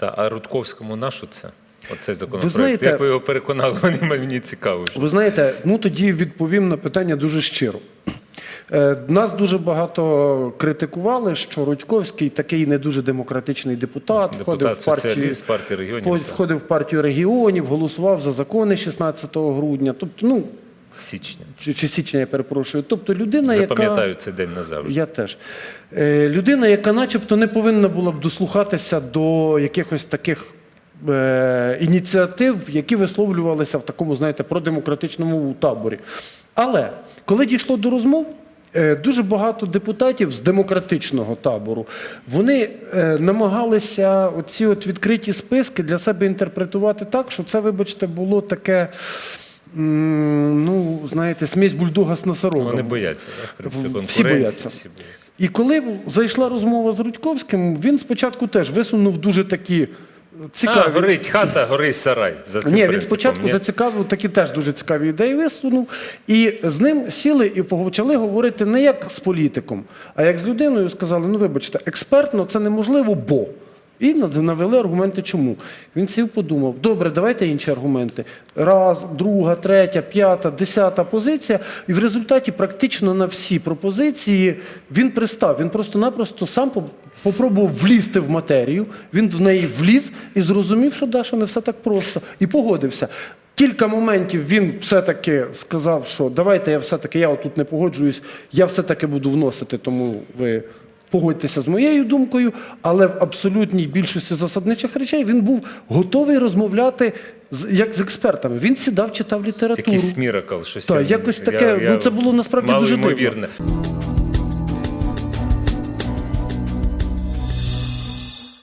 Та, а Рудковському нашу це? Оцей законопроект. знаєте- Як ви його переконали, вони мені цікаво. що- Ви знаєте, ну тоді відповім на питання дуже щиро. Е, Нас дуже багато критикували, що Рудьковський такий не дуже демократичний депутат, входив в партію, партії регіонів. входив в партію регіонів, голосував за закони 16 грудня. Тобто, ну Січня. чи, чи січня, я перепрошую. Тобто людина, яка Запам'ятаю цей день назавжди. я теж. Е, людина, яка начебто не повинна була б дослухатися до якихось таких е, ініціатив, які висловлювалися в такому, знаєте, продемократичному таборі. Але коли дійшло до розмов, е, дуже багато депутатів з демократичного табору вони е, намагалися оці от відкриті списки для себе інтерпретувати так, що це, вибачте, було таке. Ну, знаєте, смесь бульдога з носорогом. Вони бояться, в принципі, Всі бояться. Всі бояться. І коли зайшла розмова з Рудьковським, він спочатку теж висунув дуже такі цікаві. А, горить хата, горить сарай. За цим Ні, він спочатку ні? зацікавив такі теж дуже цікаві ідеї висунув. І з ним сіли і почали говорити не як з політиком, а як з людиною. Сказали: ну вибачте, експертно це неможливо, бо. І навели аргументи, чому. Він сів, подумав: добре, давайте інші аргументи. Раз, друга, третя, п'ята, десята позиція. І в результаті практично на всі пропозиції він пристав. Він просто-напросто сам попробував влізти в матерію. Він в неї вліз і зрозумів, що да, що не все так просто, і погодився. Кілька моментів він все-таки сказав, що давайте я все-таки я отут не погоджуюсь, я все-таки буду вносити, тому ви погодьтеся з моєю думкою, але в абсолютній більшості засадничих речей він був готовий розмовляти з, як з експертами. Він сідав, читав літературу. Якийсь міракл, щось. Так, якось таке, я ну, це було насправді дуже дивно.